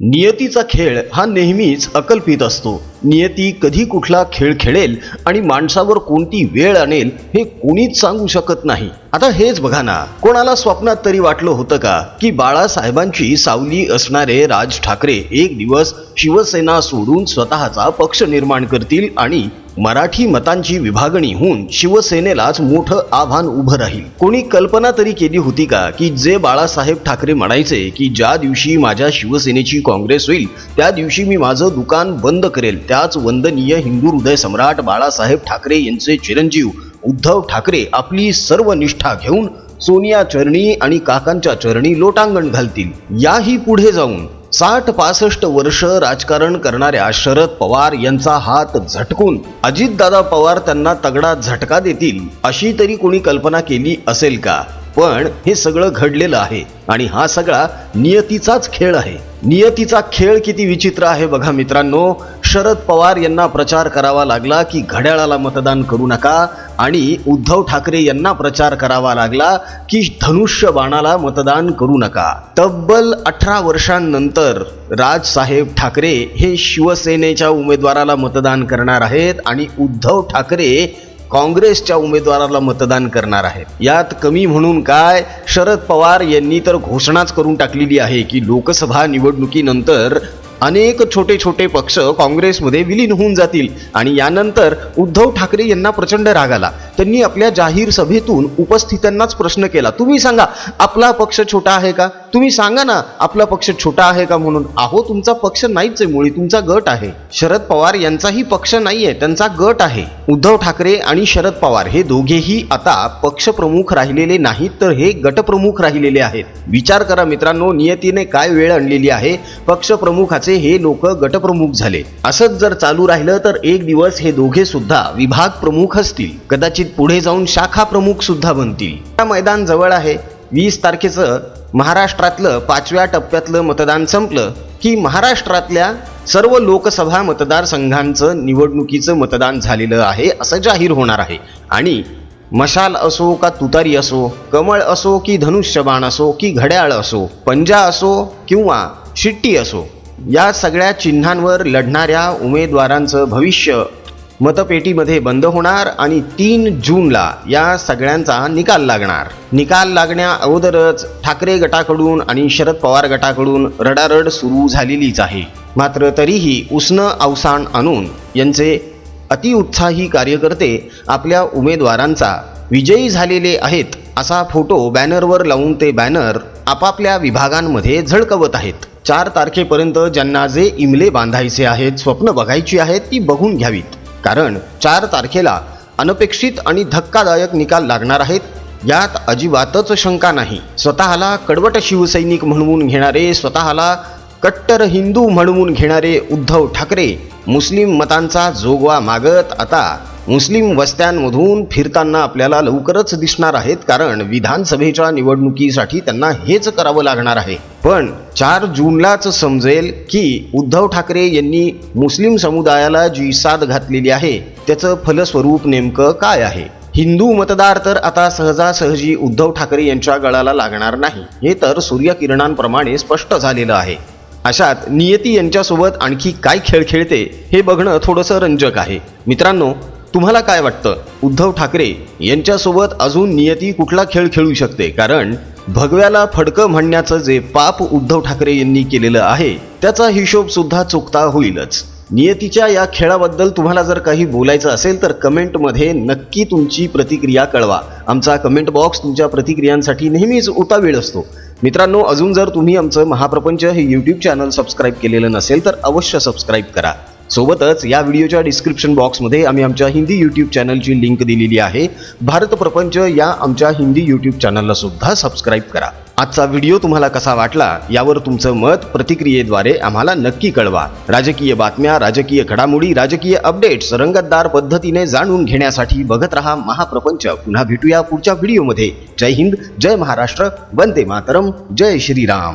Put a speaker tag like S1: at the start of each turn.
S1: नियतीचा खेळ हा नेहमीच अकल्पित असतो. नियती कधी कुठला खेळ खेळेल आणि माणसावर कोणती वेळ आणेल हे कोणीच सांगू शकत नाही. आता हेच बघा ना कोणाला स्वप्नात तरी वाटलं होतं का की बाळासाहेबांची सावली असणारे राज ठाकरे एक दिवस शिवसेना सोडून स्वतःचा पक्ष निर्माण करतील आणि मराठी मतांची विभागणी होऊन शिवसेनेलाच मोठं आव्हान उभं राहील. कोणी कल्पना तरी केली होती का की जे बाळासाहेब ठाकरे म्हणायचे की ज्या दिवशी माझ्या शिवसेनेची काँग्रेस होईल त्या दिवशी मी माझं दुकान बंद करेल. त्याच वंदनीय हिंदू हृदय सम्राट बाळासाहेब ठाकरे यांचे चिरंजीव उद्धव ठाकरे आपली सर्व निष्ठा घेऊन सोनिया चरणी आणि काकांच्या चरणी लोटांगण घालतील. याही पुढे जाऊन साठ पासष्ट वर्ष राजकारण करणाऱ्या शरद पवार यांचा हात झटकून अजितदादा पवार त्यांना तगडा झटका देतील अशी तरी कोणी कल्पना केली असेल का? पण हे सगळं घडलेलं आहे आणि हा सगळा नियतीचाच खेळ आहे. नियतीचा खेळ किती विचित्र आहे बघा मित्रांनो. शरद पवार यांना प्रचार करावा लागला की घड्याळाला मतदान करू नका आणि उद्धव ठाकरे यांना प्रचार करावा लागला की धनुष्य बाणाला मतदान करू नका. तब्बल अठरा वर्षांनंतर राजसाहेब ठाकरे हे शिवसेनेच्या उमेदवाराला मतदान करणार आहेत आणि उद्धव ठाकरे काँग्रेसच्या उमेदवाराला मतदान करणार आहेत. यात कमी म्हणून काय? शरद पवार यांनी तर घोषणाच करून टाकलेली आहे की लोकसभा निवडणुकीनंतर अनेक छोटे छोटे पक्ष काँग्रेसमध्ये विलीन होऊन जातील. आणि यानंतर उद्धव ठाकरे यांना प्रचंड राग आला. त्यांनी आपल्या जाहीर सभेतून उपस्थितांनाच प्रश्न केला. तुम्ही सांगा आपला पक्ष छोटा आहे का? तुम्ही सांगा ना आपला पक्ष छोटा आहे का म्हणून? अहो तुमचा पक्ष नाहीच आहे मुळी तुमचा गट आहे. शरद पवार यांचाही पक्ष नाहीये त्यांचा गट आहे. उद्धव ठाकरे आणि शरद पवार हे दोघेही आता पक्षप्रमुख राहिलेले नाहीत तर हे गटप्रमुख राहिलेले आहेत. विचार करा मित्रांनो नियतीने काय वेळ आणलेली आहे? पक्षप्रमुखाचे हे लोक गटप्रमुख झाले. असंच जर चालू राहिलं तर एक दिवस हे दोघे सुद्धा विभाग प्रमुख असतील. कदाचित पुढे जाऊन शाखा प्रमुख सुद्धा बनतील. मैदान जवळ आहे. वीस तारखेचं महाराष्ट्रातलं पाचव्या टप्प्यातलं मतदान संपलं की महाराष्ट्रातल्या सर्व लोकसभा मतदारसंघांचं निवडणुकीचं मतदान झालेलं आहे असं जाहीर होणार आहे. आणि मशाल असो का तुतारी असो कमळ असो की धनुष्यबाण असो की घड्याळ असो पंजा असो किंवा शिट्टी असो या सगळ्या चिन्हांवर लढणाऱ्या उमेदवारांचं भविष्य मतपेटीमध्ये बंद होणार आणि तीन जूनला या सगळ्यांचा निकाल लागणार. निकाल लागण्या अगोदरच ठाकरे गटाकडून आणि शरद पवार गटाकडून रडारड सुरू झालेलीच आहे. मात्र तरीही उष्ण अवसान आणून यांचे अतिउत्साही कार्यकर्ते आपल्या उमेदवारांचा विजयी झालेले आहेत असा फोटो बॅनरवर लावून ते बॅनर आपापल्या विभागांमध्ये झळकवत आहेत. चार तारखेपर्यंत ज्यांना जे इमले बांधायचे आहेत स्वप्न बघायची आहेत ती बघून घ्यावीत. कारण चार तारखेला अनपेक्षित आणि धक्कादायक निकाल लागणार आहेत. यात अजिबातच शंका नाही. स्वतःला कडवट शिवसैनिक म्हणवून घेणारे स्वतःला कट्टर हिंदू म्हणवून घेणारे उद्धव ठाकरे मुस्लिम मतांचा जोगवा मागत आता मुस्लिम वस्त्यांमधून फिरताना आपल्याला लवकरच दिसणार आहेत कारण विधानसभेच्या निवडणुकीसाठी त्यांना हेच करावं लागणार आहे. पण चार जूनलाच समजेल की उद्धव ठाकरे यांनी मुस्लिम समुदायाला जी साथ घातलेली आहे त्याचं फलस्वरूप नेमकं काय आहे? हिंदू मतदार तर आता सहजासहजी उद्धव ठाकरे यांच्या गळाला लागणार नाही हे तर सूर्यकिरणांप्रमाणे स्पष्ट झालेलं आहे. अशात नियती यांच्यासोबत आणखी काय खेळ खेळते हे बघणं थोडंसं रंजक आहे. मित्रांनो तुम्हाला काय वाटतं? उद्धव ठाकरे यांच्यासोबत अजून नियती कुठला खेळ खेळू शकते? कारण भगव्याला फडकं म्हणण्याचं जे पाप उद्धव ठाकरे यांनी केलेलं आहे त्याचा हिशोब सुद्धा चुकता होईलच. नियतीच्या या खेळाबद्दल तुम्हाला जर काही बोलायचं असेल तर कमेंटमध्ये नक्की तुमची प्रतिक्रिया कळवा. आमचा कमेंट बॉक्स तुमच्या प्रतिक्रियांसाठी नेहमीच उतावीळ असतो. मित्रांनो अजून जर तुम्ही आमचं महाप्रपंच हे यूट्यूब चॅनल सबस्क्राईब केलेलं नसेल तर अवश्य सबस्क्राईब करा. सोबतच या व्हिडिओच्या डिस्क्रिप्शन बॉक्समध्ये आम्ही आमच्या हिंदी यूट्यूब चॅनलची लिंक दिलेली आहे. भारत प्रपंच या आमच्या हिंदी यूट्यूब चॅनलला सुद्धा सबस्क्राईब करा. आजचा व्हिडिओ तुम्हाला कसा वाटला यावर तुमचं मत प्रतिक्रियेद्वारे आम्हाला नक्की कळवा. राजकीय बातम्या राजकीय घडामोडी राजकीय अपडेट्स रंगतदार पद्धतीने जाणून घेण्यासाठी बघत रहा महाप्रपंच. पुन्हा भेटूया पुढच्या व्हिडिओमध्ये. जय हिंद जय महाराष्ट्र वंदे मातरम जय श्रीराम.